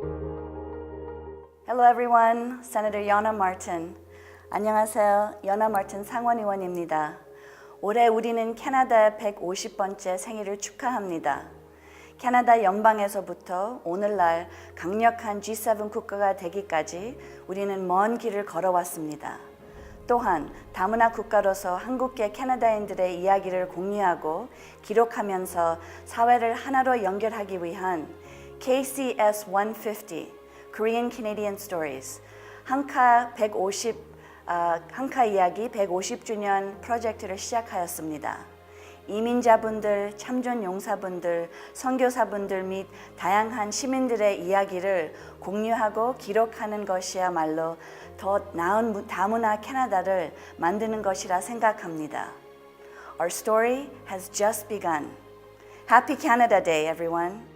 Hello everyone, Senator Yana Martin. 안녕하세요. 연아 마틴 상원의원입니다. 올해 우리는 캐나다의 150번째 생일을 축하합니다. 캐나다 연방에서부터 오늘날 강력한 G7 국가가 되기까지 우리는 먼 길을 걸어왔습니다. 또한 다문화 국가로서 한국계 캐나다인들의 이야기를 공유하고 기록하면서 사회를 하나로 연결하기 위한 KCS 150 Korean Canadian Stories 한카 150 아, 한카 이야기 150주년 프로젝트를 시작하였습니다. 이민자분들, 참전 용사분들, 선교사분들 및 다양한 시민들의 이야기를 공유하고 기록하는 것이야말로 더 나은 무- 다문화 캐나다를 만드는 것이라 생각합니다. Our story has just begun. Happy Canada Day, everyone.